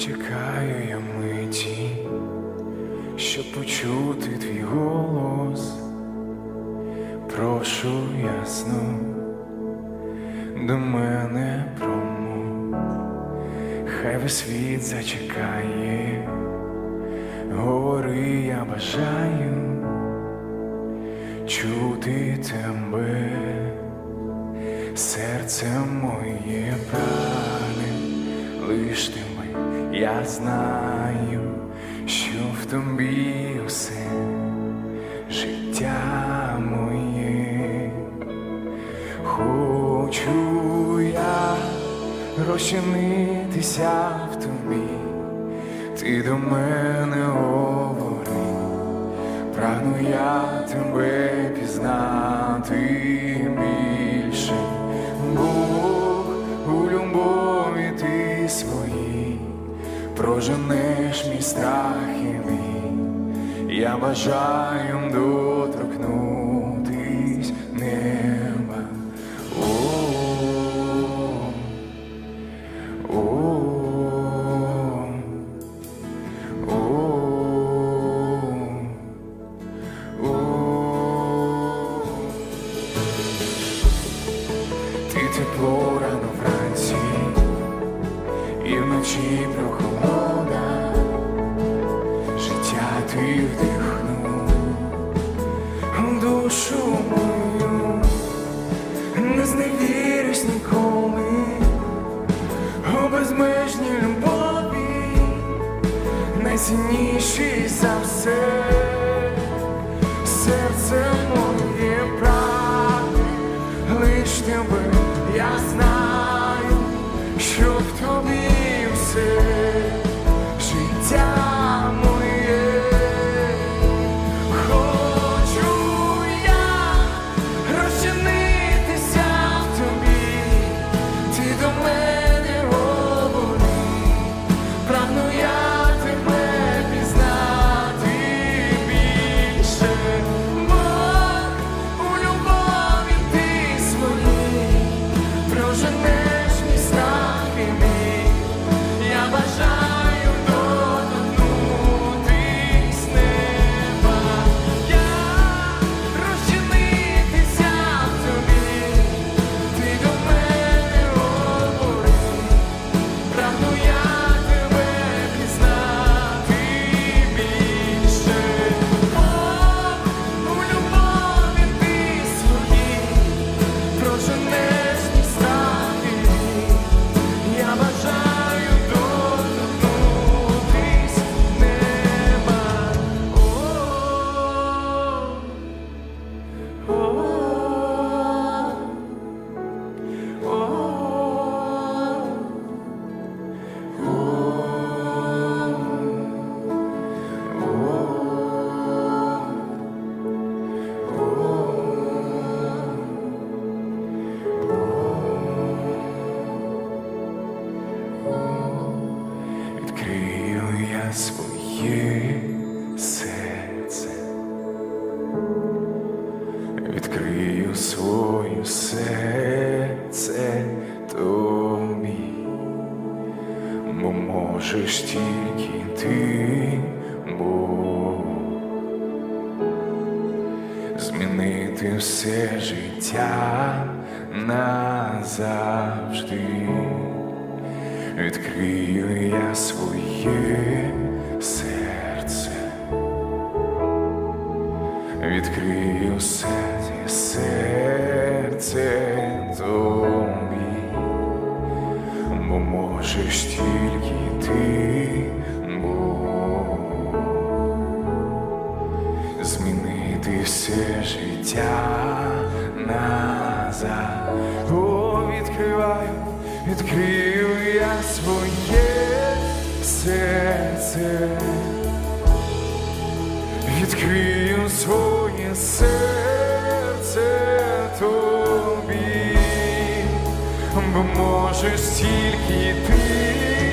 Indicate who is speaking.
Speaker 1: чекаю я миті, щоб почути твій голос, прошу ясно, до мене промов, хай весь світ зачекає, говори, я бажаю чути тебе, серце моє прагне, лиш тебе я знаю, що в тобі усе життя моє, хочу я розчинитися в тобі, ти до мене говори. Прагну я тебе пізнати більше, Бог у любові ти своїй, проженеш мій страх і мій. Я бажаю доторкнутись неба. Ти тепло ти вдихнув. Душу мою, не зневіриш ніколи, у безмежній любові, найцінніші за все, серце моє прагне лиш тебе. Я знаю, що в тобі все бо можеш тільки ти, Бог, змінити все життя назавжди. Відкрию я своє серце, відкрию серце, серце тобі, бо можеш тільки ти, Бог, змінити все життя назад. О, відкриваю, відкрию я своє серце, відкрию своє серце можеш тільки ти,